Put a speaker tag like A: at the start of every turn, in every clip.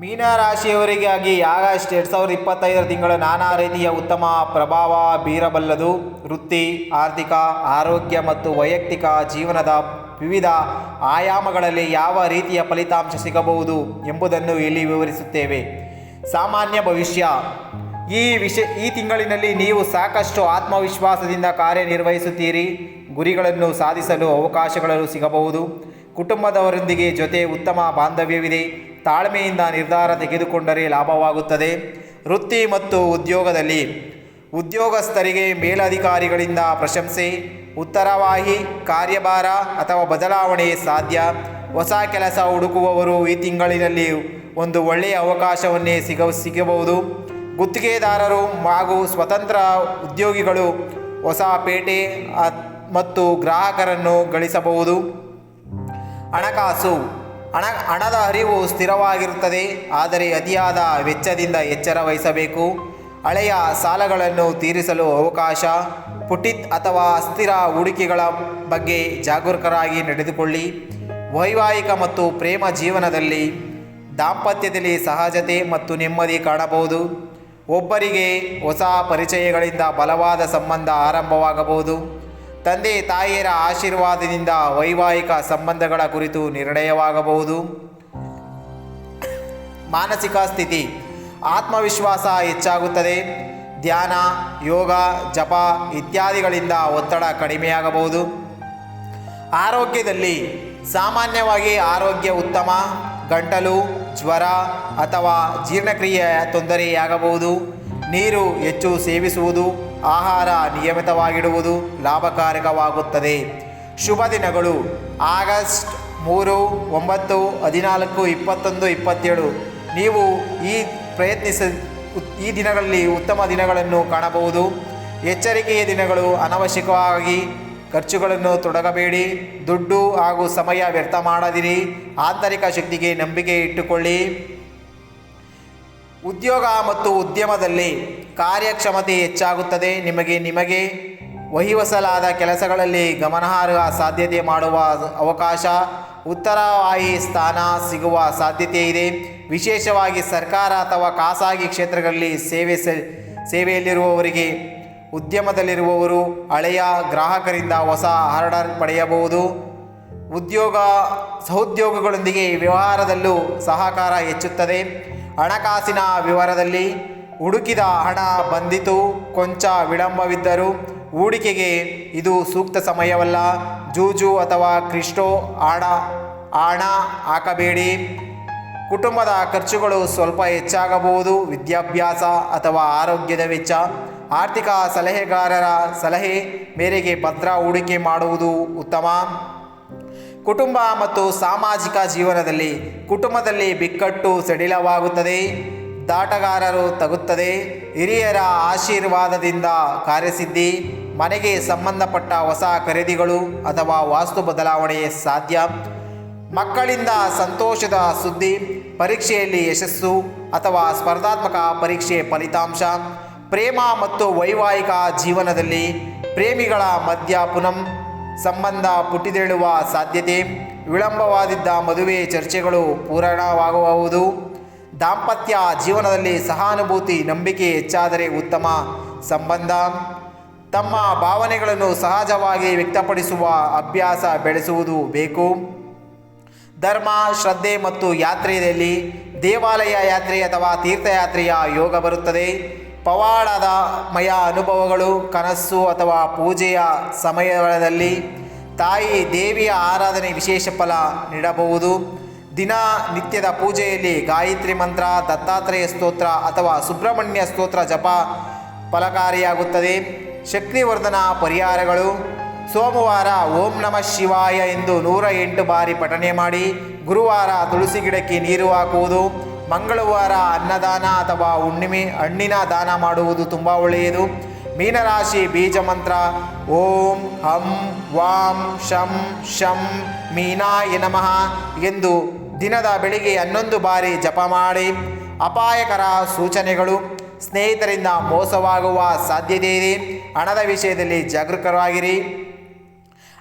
A: ಮೀನರಾಶಿಯವರಿಗಾಗಿ August ಎರಡು ಸಾವಿರದ ಇಪ್ಪತ್ತೈದರ ತಿಂಗಳು ನಾನಾ ರೀತಿಯ ಉತ್ತಮ ಪ್ರಭಾವ ಬೀರಬಲ್ಲದು. ವೃತ್ತಿ, ಆರ್ಥಿಕ, ಆರೋಗ್ಯ ಮತ್ತು ವೈಯಕ್ತಿಕ ಜೀವನದ ವಿವಿಧ ಆಯಾಮಗಳಲ್ಲಿ ಯಾವ ರೀತಿಯ ಫಲಿತಾಂಶ ಸಿಗಬಹುದು ಎಂಬುದನ್ನು ಇಲ್ಲಿ ವಿವರಿಸುತ್ತೇವೆ. ಸಾಮಾನ್ಯ ಭವಿಷ್ಯ. ಈ ವಿಷಯ ಈ ತಿಂಗಳಿನಲ್ಲಿ ನೀವು ಸಾಕಷ್ಟು ಆತ್ಮವಿಶ್ವಾಸದಿಂದ ಕಾರ್ಯನಿರ್ವಹಿಸುತ್ತೀರಿ. ಗುರಿಗಳನ್ನು ಸಾಧಿಸಲು ಅವಕಾಶಗಳು ಸಿಗಬಹುದು. ಕುಟುಂಬದವರೊಂದಿಗೆ ಜೊತೆ ಉತ್ತಮ ಬಾಂಧವ್ಯವಿದೆ. ತಾಳ್ಮೆಯಿಂದ ನಿರ್ಧಾರ ತೆಗೆದುಕೊಂಡರೆ ಲಾಭವಾಗುತ್ತದೆ. ವೃತ್ತಿ ಮತ್ತು ಉದ್ಯೋಗದಲ್ಲಿ ಉದ್ಯೋಗಸ್ಥರಿಗೆ ಮೇಲಧಿಕಾರಿಗಳಿಂದ ಪ್ರಶಂಸೆ, ಉತ್ತರವಾಹಿ, ಕಾರ್ಯಭಾರ ಅಥವಾ ಬದಲಾವಣೆ ಸಾಧ್ಯ. ಹೊಸ ಕೆಲಸ ಹುಡುಕುವವರು ಈ ತಿಂಗಳಿನಲ್ಲಿ ಒಂದು ಒಳ್ಳೆಯ ಅವಕಾಶವನ್ನೇ ಸಿಗ, ಸಿಗಬಹುದು. ಗುತ್ತಿಗೆದಾರರು ಹಾಗೂ ಸ್ವತಂತ್ರ ಉದ್ಯೋಗಿಗಳು ಹೊಸ ಪೇಟೆ ಮತ್ತು ಗ್ರಾಹಕರನ್ನು ಗಳಿಸಬಹುದು. ಹಣಕಾಸು ಹಣ, ಹಣದ ಹರಿವು ಸ್ಥಿರವಾಗಿರುತ್ತದೆ, ಆದರೆ ಅತಿಯಾದ ವೆಚ್ಚದಿಂದ ಎಚ್ಚರ ವಹಿಸಬೇಕು. ಹಳೆಯ ಸಾಲಗಳನ್ನು ತೀರಿಸಲು ಅವಕಾಶ, ಪುಟಿತ್ ಅಥವಾ ಅಸ್ಥಿರ ಹೂಡಿಕೆಗಳ ಬಗ್ಗೆ ಜಾಗರೂಕರಾಗಿ ನಡೆದುಕೊಳ್ಳಿ. ವೈವಾಹಿಕ ಮತ್ತು ಪ್ರೇಮ ಜೀವನದಲ್ಲಿ ದಾಂಪತ್ಯದಲ್ಲಿ ಸಹಜತೆ ಮತ್ತು ನೆಮ್ಮದಿ ಕಾಣಬಹುದು. ಒಬ್ಬರಿಗೆ ಹೊಸ ಪರಿಚಯಗಳಿಂದ ಬಲವಾದ ಸಂಬಂಧ ಆರಂಭವಾಗಬಹುದು. ತಂದೆ ತಾಯಿಯರ ಆಶೀರ್ವಾದದಿಂದ ವೈವಾಹಿಕ ಸಂಬಂಧಗಳ ಕುರಿತು ನಿರ್ಣಯವಾಗಬಹುದು. ಮಾನಸಿಕ ಸ್ಥಿತಿ, ಆತ್ಮವಿಶ್ವಾಸ ಹೆಚ್ಚಾಗುತ್ತದೆ. ಧ್ಯಾನ, ಯೋಗ, ಜಪ ಇತ್ಯಾದಿಗಳಿಂದ ಒತ್ತಡ ಕಡಿಮೆಯಾಗಬಹುದು. ಆರೋಗ್ಯದಲ್ಲಿ ಸಾಮಾನ್ಯವಾಗಿ ಆರೋಗ್ಯ ಉತ್ತಮ, ಗಂಟಲು, ಜ್ವರ ಅಥವಾ ಜೀರ್ಣಕ್ರಿಯೆಯ ತೊಂದರೆಯಾಗಬಹುದು. ನೀರು ಹೆಚ್ಚು ಸೇವಿಸುವುದು ಆಹಾರ ನಿಯಮಿತವಾಗಿಡುವುದು ಲಾಭಕಾರಕವಾಗುತ್ತದೆ. ಶುಭ ದಿನಗಳು. ಆಗಸ್ಟ್ ಮೂರು, ಒಂಬತ್ತು, ಹದಿನಾಲ್ಕು, ಇಪ್ಪತ್ತೊಂದು, ಇಪ್ಪತ್ತೇಳು. ನೀವು ಈ ಪ್ರಯತ್ನಿಸ, ಈ ದಿನಗಳಲ್ಲಿ ಉತ್ತಮ ದಿನಗಳನ್ನು ಕಾಣಬಹುದು. ಎಚ್ಚರಿಕೆಯ ದಿನಗಳು ಅನವಶ್ಯಕವಾಗಿ. ಖರ್ಚುಗಳನ್ನು ತೊಡಗಬೇಡಿ. ದುಡ್ಡು ಹಾಗೂ ಸಮಯ ವ್ಯರ್ಥ ಮಾಡದಿರಿ. ಆಂತರಿಕ ಶಕ್ತಿಗೆ ನಂಬಿಕೆ ಇಟ್ಟುಕೊಳ್ಳಿ. ಉದ್ಯೋಗ ಮತ್ತು ಉದ್ಯಮದಲ್ಲಿ ಕಾರ್ಯಕ್ಷಮತೆ ಹೆಚ್ಚಾಗುತ್ತದೆ. ನಿಮಗೆ ನಿಮಗೆ ವಹಿವಸಲಾದ ಕೆಲಸಗಳಲ್ಲಿ ಗಮನಾರ್ಹ ಸಾಧ್ಯತೆ ಮಾಡುವ ಅವಕಾಶ ಉತ್ತರವಾಹಿ ಸ್ಥಾನ ಸಿಗುವ ಸಾಧ್ಯತೆ ಇದೆ. ವಿಶೇಷವಾಗಿ ಸರ್ಕಾರ ಅಥವಾ ಖಾಸಗಿ ಕ್ಷೇತ್ರಗಳಲ್ಲಿ ಸೇವೆ ಸೇವೆಯಲ್ಲಿರುವವರಿಗೆ, ಉದ್ಯಮದಲ್ಲಿರುವವರು ಹಳೆಯ ಗ್ರಾಹಕರಿಂದ ಹೊಸ ಆರ್ಡರ್ ಪಡೆಯಬಹುದು. ಉದ್ಯೋಗ, ಸಹೋದ್ಯೋಗಗಳೊಂದಿಗೆ ವ್ಯವಹಾರದಲ್ಲೂ ಸಹಕಾರ ಹೆಚ್ಚುತ್ತದೆ. ಹಣಕಾಸಿನ ವಿವರದಲ್ಲಿ ಹುಡುಕಿದ ಹಣ ಬಂದಿತು. ಕೊಂಚ ವಿಳಂಬವಿದ್ದರೂ ಹೂಡಿಕೆಗೆ ಇದು ಸೂಕ್ತ ಸಮಯವಲ್ಲ. ಜೂಜು ಅಥವಾ ಕ್ರಿಸ್ಟೋ ಹಣ ಹಣ ಹಾಕಬೇಡಿ. ಕುಟುಂಬದ ಖರ್ಚುಗಳು ಸ್ವಲ್ಪ ಹೆಚ್ಚಾಗಬಹುದು. ವಿದ್ಯಾಭ್ಯಾಸ ಅಥವಾ ಆರೋಗ್ಯದ ವೆಚ್ಚ. ಆರ್ಥಿಕ ಸಲಹೆಗಾರರ ಸಲಹೆ ಮೇರೆಗೆ ಭದ್ರ ಹೂಡಿಕೆ ಮಾಡುವುದು ಉತ್ತಮ. ಕುಟುಂಬ ಮತ್ತು ಸಾಮಾಜಿಕ ಜೀವನದಲ್ಲಿ ಕುಟುಂಬದಲ್ಲಿ ಬಿಕ್ಕಟ್ಟು ಸಡಿಲವಾಗುತ್ತದೆ, ದಾಟಗಾರರು ತಗುತ್ತದೆ, ಹಿರಿಯರ ಆಶೀರ್ವಾದದಿಂದ ಕಾರ್ಯಸಿದ್ಧಿ, ಮನೆಗೆ ಸಂಬಂಧಪಟ್ಟ ಹೊಸ ಖರೀದಿಗಳು ಅಥವಾ ವಾಸ್ತು ಬದಲಾವಣೆ ಸಾಧ್ಯ. ಮಕ್ಕಳಿಂದ ಸಂತೋಷದ ಸುದ್ದಿ, ಪರೀಕ್ಷೆಯಲ್ಲಿ ಯಶಸ್ಸು ಅಥವಾ ಸ್ಪರ್ಧಾತ್ಮಕ ಪರೀಕ್ಷೆ ಫಲಿತಾಂಶ. ಪ್ರೇಮ ಮತ್ತು ವೈವಾಹಿಕ ಜೀವನದಲ್ಲಿ ಪ್ರೇಮಿಗಳ ಮಧ್ಯ ಪುನಃ ಸಂಬಂಧ ಪುಟಿದೇಳುವ ಸಾಧ್ಯತೆ ವಿಳಂಬವಾದಿದ್ದ ಮದುವೆ ಚರ್ಚೆಗಳು ಪೂರಣವಾಗಬಹುದು ದಾಂಪತ್ಯ ಜೀವನದಲ್ಲಿ ಸಹಾನುಭೂತಿ ನಂಬಿಕೆ ಹೆಚ್ಚಾದರೆ ಉತ್ತಮ ಸಂಬಂಧ. ತಮ್ಮ ಭಾವನೆಗಳನ್ನು ಸಹಜವಾಗಿ ವ್ಯಕ್ತಪಡಿಸುವ ಅಭ್ಯಾಸ ಬೆಳೆಸುವುದು ಬೇಕು. ಧರ್ಮ, ಶ್ರದ್ಧೆ ಮತ್ತು ಯಾತ್ರೆಯಲ್ಲಿ ದೇವಾಲಯ ಯಾತ್ರೆ ಅಥವಾ ತೀರ್ಥಯಾತ್ರೆಯ ಯೋಗ ಬರುತ್ತದೆ. ಪವಾಡದ ಮಯ ಅನುಭವಗಳು, ಕನಸು ಅಥವಾ ಪೂಜೆಯ ಸಮಯದಲ್ಲಿ ತಾಯಿ ದೇವಿಯ ಆರಾಧನೆ ವಿಶೇಷ ಫಲ ನೀಡಬಹುದು. ದಿನ ನಿತ್ಯದ ಪೂಜೆಯಲ್ಲಿ ಗಾಯತ್ರಿ ಮಂತ್ರ, ದತ್ತಾತ್ರೇಯ ಸ್ತೋತ್ರ ಅಥವಾ ಸುಬ್ರಹ್ಮಣ್ಯ ಸ್ತೋತ್ರ ಜಪ ಫಲಕಾರಿಯಾಗುತ್ತದೆ. ಶಕ್ತಿವರ್ಧನ ಪರಿಹಾರಗಳು. ಸೋಮವಾರ ಓಂ ನಮಃ ಶಿವಾಯ ಎಂದು ನೂರ ಎಂಟು ಬಾರಿ ಪಠನೆ ಮಾಡಿ, ಗುರುವಾರ ತುಳಸಿ ಗಿಡಕ್ಕೆ ನೀರು ಹಾಕುವುದು. ಮಂಗಳವಾರ ಅನ್ನದಾನ ಅಥವಾ ಹುಣ್ಣಿಮೆ ಹಣ್ಣಿನ ದಾನ ಮಾಡುವುದು ತುಂಬ ಒಳ್ಳೆಯದು. ಮೀನರಾಶಿ ಬೀಜ ಮಂತ್ರ, ಓಂ ಹಂ ವಾಂ ಶಂ ಶಂ ಮೀನಾಯ ನಮಃ ಎಂದು ದಿನದ ಬೆಳಿಗ್ಗೆ ಹನ್ನೊಂದು ಬಾರಿ ಜಪ ಮಾಡಿ ಅಪಾಯಕರ ಸೂಚನೆಗಳು, ಸ್ನೇಹಿತರಿಂದ ಮೋಸವಾಗುವ ಸಾಧ್ಯತೆ ಇದೆ. ಹಣದ ವಿಷಯದಲ್ಲಿ ಜಾಗರೂಕರಾಗಿರಿ.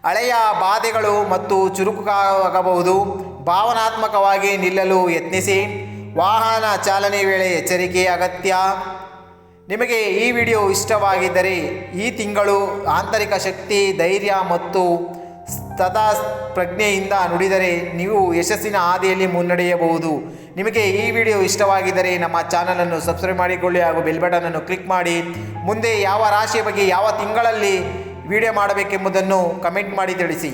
A: ಹಳೆಯ ಬಾಧೆಗಳು ಮತ್ತು ಚುರುಕಾಗಬಹುದು. ಭಾವನಾತ್ಮಕವಾಗಿ ನಿಲ್ಲಲು ಯತ್ನಿಸಿ. ವಾಹನ ಚಾಲನೆ ವೇಳೆ ಎಚ್ಚರಿಕೆ, ಅಗತ್ಯ. ನಿಮಗೆ ಈ ವಿಡಿಯೋ ಇಷ್ಟವಾಗಿದ್ದರೆ ಈ ತಿಂಗಳು ಆಂತರಿಕ ಶಕ್ತಿ, ಧೈರ್ಯ ಮತ್ತು ತಥಾ ಪ್ರಜ್ಞೆಯಿಂದ ನುಡಿದರೆ ನೀವು ಯಶಸ್ಸಿನ ಹಾದಿಯಲ್ಲಿ ಮುನ್ನಡೆಯಬಹುದು. ನಿಮಗೆ ಈ ವಿಡಿಯೋ ಇಷ್ಟವಾಗಿದ್ದರೆ ನಮ್ಮ ಚಾನಲನ್ನು ಸಬ್ಸ್ಕ್ರೈಬ್ ಮಾಡಿಕೊಳ್ಳಿ ಹಾಗೂ ಬೆಲ್ ಬಟನನ್ನು ಕ್ಲಿಕ್ ಮಾಡಿ. ಮುಂದೆ ಯಾವ ರಾಶಿಯ ಬಗ್ಗೆ ಯಾವ ತಿಂಗಳಲ್ಲಿ ವಿಡಿಯೋ ಮಾಡಬೇಕೆಂಬುದನ್ನು ಕಮೆಂಟ್ ಮಾಡಿ ತಿಳಿಸಿ.